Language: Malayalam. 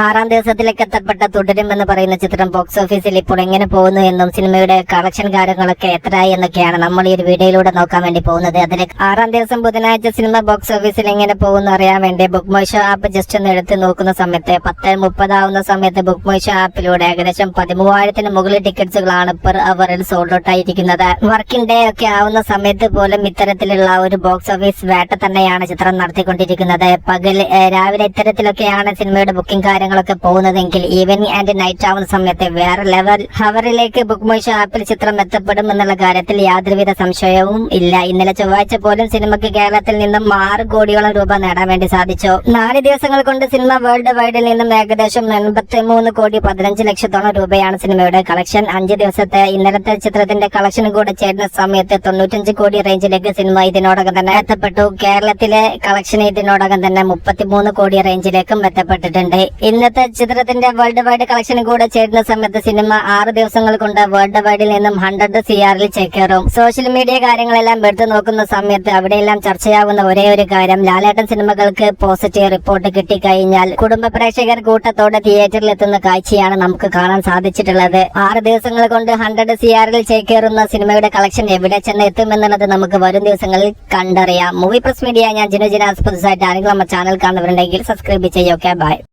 ആറാം ദിവസത്തിലേക്ക് എത്തപ്പെട്ട തുടരും എന്ന് പറയുന്ന ചിത്രം ബോക്സ് ഓഫീസിൽ ഇപ്പോൾ എങ്ങനെ പോകുന്നു എന്നും സിനിമയുടെ കളക്ഷൻ കാര്യങ്ങളൊക്കെ എത്രയായി എന്നൊക്കെയാണ് നമ്മൾ ഈ ഒരു വീഡിയോയിലൂടെ നോക്കാൻ വേണ്ടി പോകുന്നത്. അതിന് ആറാം ദിവസം ബുധനാഴ്ച സിനിമ ബോക്സ് ഓഫീസിൽ എങ്ങനെ പോകുന്നു അറിയാൻ വേണ്ടി ബുക്ക് മൈഷോ ആപ്പ് ജസ്റ്റ് ഒന്ന് എടുത്ത് നോക്കുന്ന സമയത്ത് പത്ത് മുപ്പതാവുന്ന സമയത്ത് ബുക്ക് മൈഷോ ആപ്പിലൂടെ ഏകദേശം പതിമൂവായിരത്തിന് മുകളിൽ ടിക്കറ്റ്സുകളാണ് പെർ അവറിൽ സോൾഡ് ഔട്ട് ആയിരിക്കുന്നത്. വർക്കിംഗ് ഡേ ഒക്കെ ആവുന്ന സമയത്ത് പോലും ഇത്തരത്തിലുള്ള ഒരു ബോക്സ് ഓഫീസ് വേട്ട തന്നെയാണ് ചിത്രം നടത്തിക്കൊണ്ടിരിക്കുന്നത്. പകൽ രാവിലെ ഇത്തരത്തിലൊക്കെയാണ് സിനിമയുടെ ബുക്കിംഗ് കാര്യങ്ങളൊക്കെ പോകുന്നതെങ്കിൽ ഈവനിങ് ആൻഡ് നൈറ്റ് ആവുന്ന സമയത്ത് വേറെ ലെവൽ ഹവറിലേക്ക് ബുക്ക് മൈഷോ ആപ്പിൽ ചിത്രം എത്തപ്പെടും എന്നുള്ള കാര്യത്തിൽ യാതൊരുവിധ സംശയവും ഇല്ല. ഇന്നലെ ചൊവ്വാഴ്ച പോലും സിനിമയ്ക്ക് കേരളത്തിൽ നിന്നും ആറ് കോടിയോളം രൂപ നേടാൻ വേണ്ടി സാധിച്ചു. നാല് ദിവസങ്ങൾ കൊണ്ട് സിനിമ വേൾഡ് വൈഡിൽ നിന്നും ഏകദേശം എൺപത്തി മൂന്ന് കോടി പതിനഞ്ച് ലക്ഷത്തോളം രൂപയാണ് സിനിമയുടെ കളക്ഷൻ അഞ്ച് ദിവസത്തെ ഇന്നലത്തെ ചിത്രത്തിന്റെ കളക്ഷൻ കൂടെ ചേരുന്ന സമയത്ത് തൊണ്ണൂറ്റഞ്ച് കോടി റേഞ്ചിലേക്ക് സിനിമ ഇതിനോടകം തന്നെ എത്തപ്പെട്ടു. കേരളത്തിലെ കളക്ഷൻ ഇതിനോടകം തന്നെ മുപ്പത്തിമൂന്ന് കോടി റേഞ്ചിലേക്കും എത്തപ്പെട്ടിട്ടുണ്ട്. ഇന്നത്തെ ചിത്രത്തിന്റെ വേൾഡ് വൈഡ് കളക്ഷൻ കൂടെ ചേരുന്ന സമയത്ത് സിനിമ ആറ് ദിവസങ്ങൾ കൊണ്ട് വേൾഡ് വൈഡിൽ നിന്നും ഹൺഡ്രഡ് സി ആറിൽ ചേക്കേറും. സോഷ്യൽ മീഡിയ കാര്യങ്ങളെല്ലാം എടുത്തു നോക്കുന്ന സമയത്ത് അവിടെയെല്ലാം ചർച്ചയാവുന്ന ഒരേ ഒരു കാര്യം ലാലേട്ടൻ സിനിമകൾക്ക് പോസിറ്റീവ് റിപ്പോർട്ട് കിട്ടിക്കഴിഞ്ഞാൽ കുടുംബ പ്രേക്ഷകർ കൂട്ടത്തോടെ തിയേറ്ററിൽ എത്തുന്ന കാഴ്ചയാണ് നമുക്ക് കാണാൻ സാധിച്ചിട്ടുള്ളത്. ആറ് ദിവസങ്ങൾ കൊണ്ട് ഹൺഡ്രഡ് സി ആറിൽ ചേക്കേറുന്ന സിനിമയുടെ കളക്ഷൻ എവിടെ ചെന്ന് എത്തുമെന്നുള്ളത് നമുക്ക് വരും ദിവസങ്ങളിൽ കണ്ടറിയാം. മൂവി പ്രസ് മീഡിയ ഞാൻ ജിനു ജിനാസ് പുതുസായിട്ട് ആരെങ്കിലും നമ്മുടെ ചാനൽ കാണുന്നവരുണ്ടെങ്കിൽ സബ്സ്ക്രൈബ് ചെയ്യൊക്കെ ബൈ